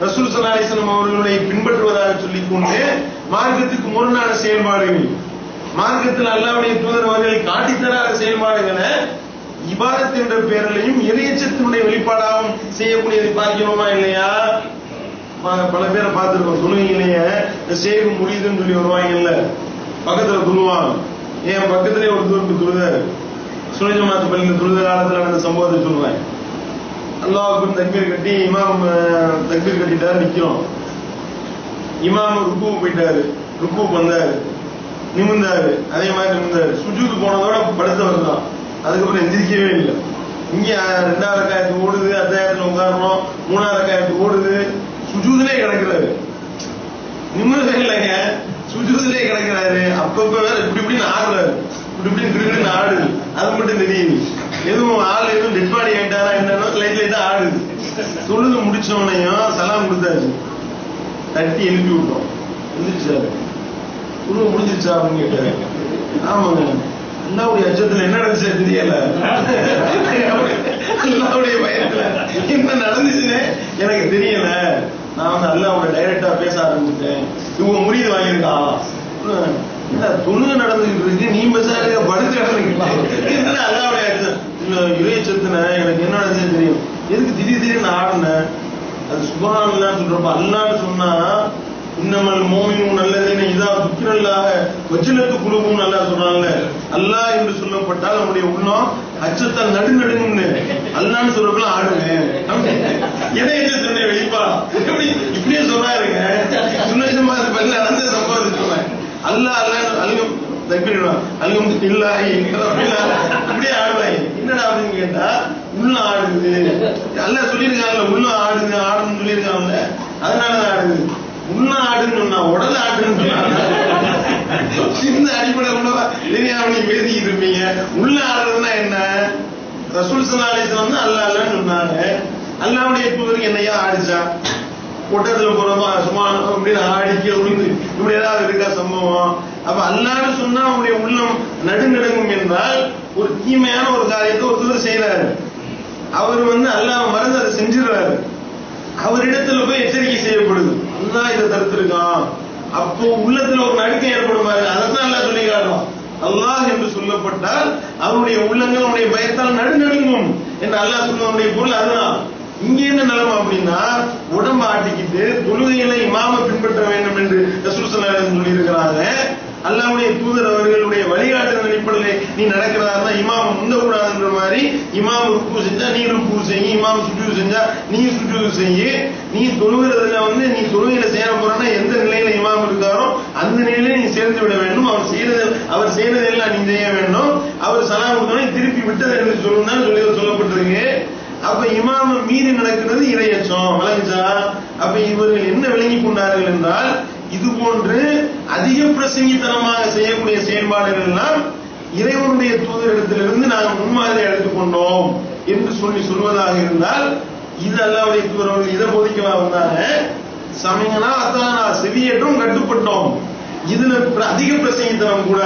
ரசூல் சல்லாஹிஸ்லாம் அவர்களை பின்பற்றுவதாக சொல்லிக் கொண்டு மார்க்கத்துக்கு முரணான செயல்பாடுகள். மார்க்கத்தில் அல்லாவுடைய தூதர் அவர்களை காட்டித்தராத செயல்பாடுகளை இபாதத் என்ற பெயரிலையும் இறையச்சத்தினுடைய வெளிப்பாடாகவும் செய்யக்கூடியதை பார்க்கிறோமா இல்லையா? பல பேரை பார்த்துருக்கோம். தொழுகையிலேயே இந்த சேகு முடியுதுன்னு சொல்லி வருவாங்கல்ல பக்கத்துல துணுவாங்க ஏன் பக்கத்திலே ஒரு தூரத்து துருதர் சுனிஜ பள்ளியில் துருத காலத்தில் நடந்த சம்பவத்தை சொல்லுவேன் அல்லாவுக்கு தக்பீர் கட்டி இமாம் தக்பீர் கட்டிட்டாரு நிக்கிறோம். இமாம் ருக்கு போயிட்டாரு. ருக்கு வந்தாரு. நிமிந்தாரு அதே மாதிரி நிமிந்தாரு சுஜூது போனதோட படுத்தவர் தான். அதுக்கப்புறம் எந்திரிக்கவே இல்லை. இங்க அஹ், ரெண்டாவது காயத்து ஓடுது அத்தாயிரத்துல உட்காரணும் மூணாவது காயத்து ஓடுது. சுஜூதுலே கிடக்குறாரு. நிம்மதி இல்லைங்க சுஜூதுலே கிடக்குறாரு. அப்பப்ப வேற இப்படி இப்படின்னு ஆடுறாரு. இப்படி இப்படி கிடுகிடுன்னு ஆடுது. அது மட்டும் தெரியுது. எதுவும் ஆள் எதுவும் டெட் பாடி ஆயிட்டாரா என்னன்னு லைட் ஆடுது தொழுது முடிச்சவனையும் சலாம் கொடுத்தாச்சு. தட்டி எழுப்பி விட்டோம். எழுந்திரிச்சாரு குரு முடிஞ்சிருச்சா அப்படின்னு கேட்டாரு. ஆமாங்க. அண்ணாவுடைய அச்சத்துல என்ன நடந்துச்சு தெரியல. அல்லாவுடைய பயத்துல என்ன நடந்துச்சுன்னு எனக்கு தெரியல. நான் வந்து அல்லாவோட டைரக்டா பேச ஆரம்பிச்சிட்டேன். இவங்க முடிவு வாங்கியிருக்கான் என்ன துணு நடந்துகிட்டு இருக்கு. நீ பேசாருங்க படுத்து நடந்துக்கலாம் என்ன அல்லாவுடைய அச்சம்? இல்ல இறையச்சத்துன எனக்கு என்ன நடந்துச்சு தெரியும். எதுக்கு திடீர் திடீர்னு ஆடுனேன்? அது சுபான்லான்னு சொல்றப்ப அல்லான்னு சொன்னா இன்னமல் மோமினும் நல்லதுன்னு இதா துக்கிரல்லாக வச்சிலத்து குழுவும் நல்லா சொன்னாங்க அல்லாஹ் என்று சொல்லப்பட்டால் நம்முடைய உள்ளம் அச்சத்தால் நடுநடுங்கும்னு. சொல்றப்பெல்லாம் ஆடுவேன். ஆடுங்க சொன்னேன் வெளிப்பா? எப்படி இப்படியே சொன்னாருங்க. சின்ன சின்ன பதில் நடந்த சம்பவம் சொன்னேன் அல்லாஹ் அல்லாஹ் அல்கம் தப்பிடுவான் அல்கம் இல்லாஹி இப்படியே ஆடுவாங்க. என்னடா அப்படின்னு கேட்டா உள்ள ஆடுது. அல்லாஹ் சொல்லியிருக்காங்கல்ல உள்ள ஆடுது ஆடுன்னு சொல்லியிருக்காங்கல்ல. அதனாலதான் ஆடுது. உள்ள ஆடுன்னு சொன்னா உடல் ஆடுன்னு சின்ன அடிப்படை உள்ளவா தெரியாம நீங்க பேசிக்கிட்டு இருப்பீங்க. உள்ள ஆடுறதுன்னா என்ன? ரசூல் சல்லாஹ் வந்து அல்ல அல்லன்னு சொன்னாங்க. அல்லாவுடைய வரைக்கும் என்னையா ஆடிச்சா? ஒட்டத்துல போறப்ப சும்மா அப்படின்னு ஆடிக்க விழுந்து இப்படி ஏதாவது இருக்கா சம்பவம்? அப்ப அல்லான்னு சொன்னா அவனுடைய உள்ளம் நடுநடுங்கும் என்றால் ஒரு தீமையான ஒரு காரியத்தை ஒருத்தர் செய்யறாரு அவர் வந்து அல்லாஹ் மறந்து அதை செஞ்சிடுறாரு அவரிடத்துல போய் எச்சரிக்கை செய்யப்படுது. அல்லா இதை தடுத்திருக்கான். அப்போ உள்ளத்துல ஒரு நடுக்கம் ஏற்படும் பாருங்க அதைத்தான் அல்லா சொல்லி காட்டுறான் அல்லாஹ் என்று சொல்லப்பட்டால் அவனுடைய உள்ளங்கள் அவனுடைய பயத்தால் நடுநடுங்கும் என்று அல்லாஹ் சொல்லுவனுடைய பொருள் அதுதான். இங்க என்ன நிலைமை அப்படின்னா உடம்ப ஆட்டிக்கிட்டு தொழுகையில இமாம பின்பற்ற வேண்டும் என்று ரசூல் ஸல்லல்லாஹு சொல்லி இருக்கிறாங்க தூதர் அவர்கள் நீ நடக்கிறதா இருந்தா இமாம முந்தக்கூடாதுன்ற மாதிரி இமாம் ருக்கு செஞ்சா நீ ருக்கு செய்யி இமாம் சுஜூது செஞ்சா நீ சுஜூது செய்யி நீ தொழுகிறதுல வந்து நீ தொழுகையில சேர போறன்னா எந்த நிலையில இமாம் இருக்காரோ அந்த நிலையில நீ சேர்ந்து விட வேண்டும். அவர் செய்யறது அவர் செய்யறதெல்லாம் நீ செய்ய வேண்டும். அவர் சலாம் கொடுத்தோடனே திருப்பி விட்டது என்று சொல்லணும்னா சொல்லி சொல்லப்பட்டிருக்கு. அப்ப இமாம மீறி நடக்கிறது இரையச்சம். விளங்குச்சா? அப்ப இவர்கள் என்ன விளங்கி கொண்டார்கள் என்றால் இது போன்று அதிக பிரசங்கித்தனமாக செய்யக்கூடிய செயல்பாடுகள் எல்லாம் இறைவனுடைய தூதரிடத்திலிருந்து நாங்கள் முன்மாதிரி எடுத்துக்கொண்டோம் என்று சொல்லி சொல்வதாக இருந்தால் இது அல்லாவுடைய தூதரவர்கள் இதை போதிக்கவா வந்தாங்க? சமயனா அத்தானா செவியேற்றும் கட்டுப்பட்டோம். இதுல அதிக பிரசங்கித்தனம் கூட